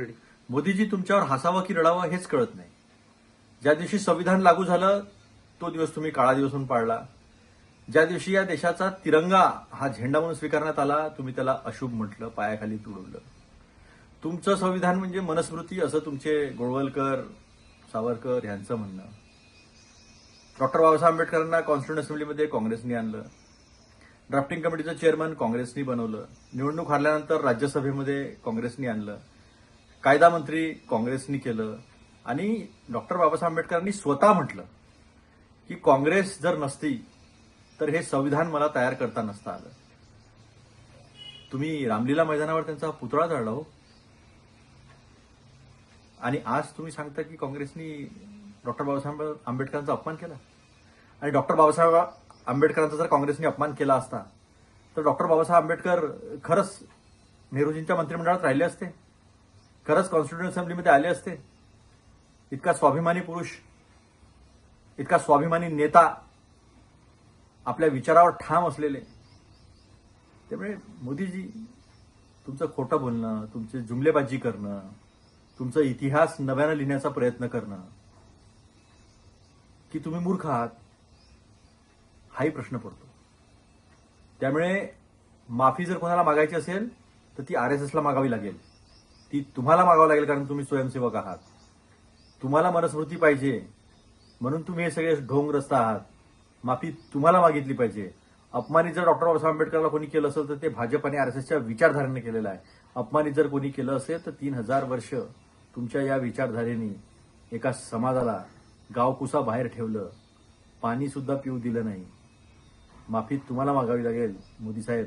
Ready Modiji तुमच्यावर हसावं की रडावं हेच कळत नाही. ज्या दिवशी संविधान लागू झालं तो दिवस तुम्ही काळा दिवस म्हणून पाळला. ज्या दिवशी या देशाचा तिरंगा हा झेंडा म्हणून स्वीकारण्यात आला तुम्ही त्याला अशुभ म्हटलं पायाखाली तुडवलं. तुमचं संविधान म्हणजे मनस्मृती असं तुमचे गोळवलकर सावरकर यांचं म्हणणं. डॉक्टर बाबासाहेब आंबेडकरांना कॉन्स्टिट्युंट असेंब्लीमध्ये काँग्रेसनी आणलं. ड्राफ्टिंग कमिटीचं चेअरमन काँग्रेसनी बनवलं. निवडणूक हारल्यानंतर राज्यसभेमध्ये काँग्रेसनी आणलं. कायदा मंत्री काँग्रेसनी केलं आणि डॉक्टर बाबासाहेब आंबेडकरांनी स्वतः म्हटलं की काँग्रेस जर नसती तर हे संविधान मला तयार करता नसतं आलं. तुम्ही रामलीला मैदानावर त्यांचा पुतळा जाळला हो. आणि आज तुम्ही सांगता की काँग्रेसनी डॉक्टर बाबासाहेब आंबेडकरांचा अपमान केला. आणि डॉक्टर बाबासाहेब आंबेडकरांचा जर काँग्रेसने अपमान केला असता तर डॉक्टर बाबासाहेब आंबेडकर खरंच नेहरूजींच्या मंत्रिमंडळात राहिले असते. खरंच कॉन्स्टिट्युशन असेंब्लीमध्ये आले असते. इतका स्वाभिमानी पुरुष इतका स्वाभिमानी नेता आपल्या विचारावर ठाम असलेले. त्यामुळे मोदीजी तुमचं खोटं बोलणं तुमचे जुमलेबाजी करणं तुमचा इतिहास नव्यानं लिहिण्याचा प्रयत्न करणं की तुम्ही मूर्ख आहात हाही प्रश्न पडतो. त्यामुळे माफी जर कोणाला मागायची असेल तर ती आर एस एसला मागावी लागेल. ती तुम्हाला मागावं लागेल कारण तुम्ही स्वयंसेवक आहात. तुम्हाला मनस्मृती पाहिजे. म्हणून तुम्ही हे सगळे ढोंगग्रस्त आहात. माफी तुम्हाला मागितली पाहिजे. अपमानित जर डॉक्टर बाबासाहेब आंबेडकरला कोणी केलं असेल तर ते भाजप आणि आरएसएसच्या विचारधारेने केलेलं आहे. अपमानित जर कोणी केलं असेल तर तीन हजार वर्ष तुमच्या या विचारधारेने एका समाजाला गावकुसा बाहेर ठेवलं. पाणी सुद्धा पिऊ दिलं नाही. माफी तुम्हाला मागावी लागेल मोदी साहेब.